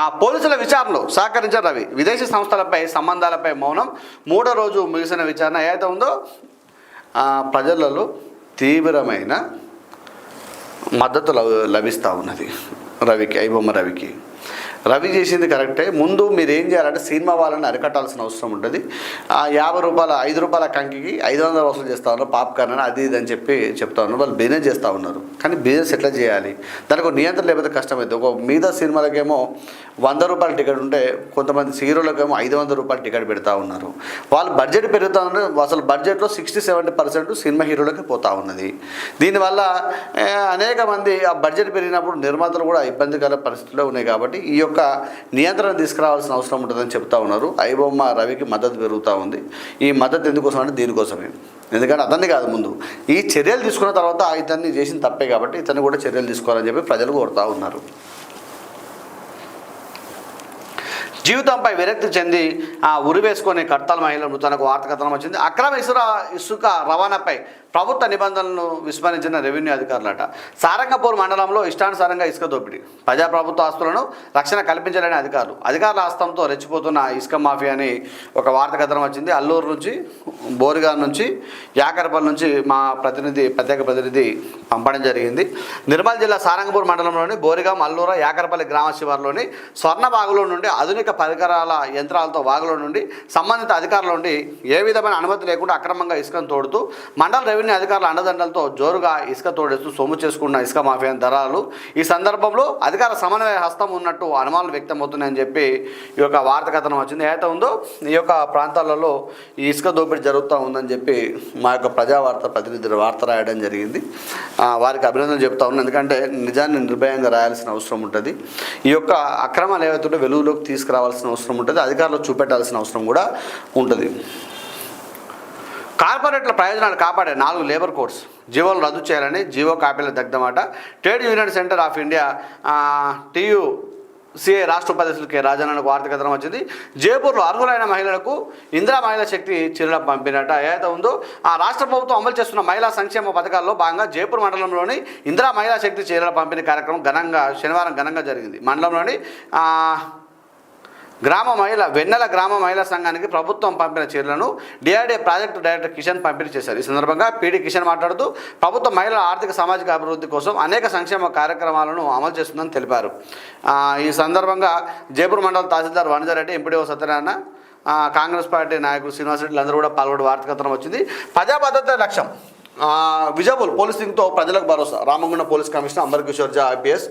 ఆ పోలీసుల విచారణలో సహకరించారు రవి. విదేశీ సంస్థలపై సంబంధాలపై మౌనం. మూడో రోజు ముగిసిన విచారణ ఏదైతే ఉందో ప్రజలలో తీవ్రమైన మద్దతు లభిస్తూ ఉన్నది రవికి ఐబొమ్మ రవికి. రవి చేసింది కరెక్టే. ముందు మీరు ఏం చేయాలంటే సినిమా వాళ్ళని అరికట్టాల్సిన అవసరం ఉంటుంది. ఆ యాభై రూపాయల ఐదు రూపాయల కంకికి ఐదు వందలు వసూలు చేస్తూ ఉన్నారు పాప్కార్న్ అని అది ఇది అని చెప్పి చెప్తా ఉన్నారు. వాళ్ళు బిజినెస్ చేస్తూ ఉన్నారు. కానీ బిజినెస్ ఎట్లా చేయాలి? దానికి ఒక నియంత్రణ లేకపోతే కష్టమైంది ఒక మిగతా సినిమాలకేమో వంద రూపాయల టికెట్ ఉంటే కొంతమంది హీరోలకేమో ఐదు వందల రూపాయల టికెట్ పెడతా ఉన్నారు. వాళ్ళు బడ్జెట్ పెరుగుతూ ఉన్నారు. అసలు బడ్జెట్లో సిక్స్టీ సెవెంటీ పర్సెంట్ సినిమా హీరోలకి పోతా ఉన్నది. దీనివల్ల అనేక మంది ఆ బడ్జెట్ పెరిగినప్పుడు నిర్మాతలు కూడా ఇబ్బందికర పరిస్థితుల్లో ఉన్నాయి కాబట్టి కాబట్టి ఈ యొక్క నియంత్రణ తీసుకురావాల్సిన అవసరం ఉంటుందని చెప్తా ఉన్నారు. ఐబొమ్మ రవికి మద్దతు పెరుగుతూ ఉంది. ఈ మద్దతు ఎందుకోసం అంటే దీనికోసమే. ఎందుకంటే అతన్ని కాదు ముందు. ఈ చర్యలు తీసుకున్న తర్వాత ఇతన్ని చేసిన తప్పే కాబట్టి ఇతన్ని కూడా చర్యలు తీసుకోవాలని చెప్పి ప్రజలు కోరుతూ ఉన్నారు. జీవితంపై విరక్తి చెంది ఆ ఉరివేసుకొని కర్తల మహిళ మృతానికి వార్త కథనం వచ్చింది. అక్రమ ఇసుర ఇసుక రవాణాపై ప్రభుత్వ నిబంధనలను విస్మరించిన రెవెన్యూ అధికారులట. సారంగపూర్ మండలంలో ఇష్టానుసారంగా ఇసుక దోపిడీ. ప్రజాప్రభుత్వ ఆస్తులను రక్షణ కల్పించలేని అధికారులు. అధికారుల హస్తంతో రెచ్చిపోతున్న ఇసుక మాఫియా అని ఒక వార్త కథనం వచ్చింది. అల్లూరు నుంచి బోరుగార్ నుంచి యాకరపల్లి నుంచి మా ప్రతినిధి ప్రత్యేక ప్రతినిధి పంపడం జరిగింది. నిర్మల్ జిల్లా సారంగపూర్ మండలంలోని బోరిగాం అల్లూర యాకరపల్లి గ్రామ శివారులోని స్వర్ణ వాగులో నుండి ఆధునిక పరికరాల యంత్రాలతో వాగులో నుండి సంబంధిత అధికారుల నుండి ఏ విధమైన అనుమతి లేకుండా అక్రమంగా ఇసుకను తోడుతూ మండల రెవెన్యూ అధికారుల అండదండలతో జోరుగా ఇసుక తోడేస్తూ సొమ్ము చేసుకున్న ఇసుక మాఫియా దళాలు. ఈ సందర్భంలో అధికార సమన్వయ హస్తం ఉన్నట్టు అనుమానాలు వ్యక్తమవుతున్నాయని చెప్పి ఈ యొక్క వార్త కథనం వచ్చింది. ఏదైతే ఉందో ఈ యొక్క ప్రాంతాలలో ఈ ఇసుక దోపిడీ జరుగుతూ ఉందని చెప్పి మా యొక్క ప్రజావార్త ప్రతినిధులు వార్త రాయడం జరిగింది. వారికి అభినందనలు చెప్తా ఉన్నాను ఎందుకంటే నిజాన్ని నిర్భయంగా రాయాల్సిన అవసరం ఉంటుంది. ఈ యొక్క అక్రమాలు ఏవైతే వెలుగులోకి తీసుకురావాల్సిన అవసరం ఉంటుంది. అధికారులు చూపెట్టాల్సిన అవసరం కూడా ఉంటుంది. కార్పొరేట్ల ప్రయోజనాలు కాపాడే నాలుగు లేబర్ కోడ్స్. జీవోలు రద్దు చేయాలని జీవో కాపీల దగ్ధమాట. Trade union centre of India TUCI రాష్ట్ర ఉపాధ్యక్షులు కె రాజన్నకు ఆర్థిక కథనం వచ్చింది. జైపూర్లో అర్హులైన మహిళలకు ఇందిరా మహిళా శక్తి చీరల పంపినట ఏదైతే ఉందో ఆ రాష్ట్ర ప్రభుత్వం అమలు చేస్తున్న మహిళా సంక్షేమ పథకాల్లో భాగంగా జైపూర్ మండలంలోని ఇందిరా మహిళా శక్తి చీరల పంపిణీ కార్యక్రమం ఘనంగా శనివారం ఘనంగా జరిగింది. మండలంలోని గ్రామ మహిళ వెన్నెల గ్రామ మహిళా సంఘానికి ప్రభుత్వం పంపిన చీరలను డిఆర్డీఏ ప్రాజెక్టు డైరెక్టర్ కిషన్ పంపిణీ చేశారు. ఈ సందర్భంగా పీడీ కిషన్ మాట్లాడుతూ ప్రభుత్వం మహిళల ఆర్థిక సామాజిక అభివృద్ధి కోసం అనేక సంక్షేమ కార్యక్రమాలను అమలు చేస్తుందని తెలిపారు. ఈ సందర్భంగా జైపూర్ మండల తహసీల్దార్ వనజారెడ్డి ఎంపీడీఓ సత్యనారాయణ కాంగ్రెస్ పార్టీ నాయకులు శ్రీనివాసరెడ్డి అందరూ కూడా పాల్గొనే వార్తకథనం వచ్చింది. ప్రజాభద్రత లక్ష్యం. ఆ, విజయపూర్ పోలీసింగ్తో ప్రజలకు భరోసా. Ramagunda police commissioner Amber Kishore Jha IPS.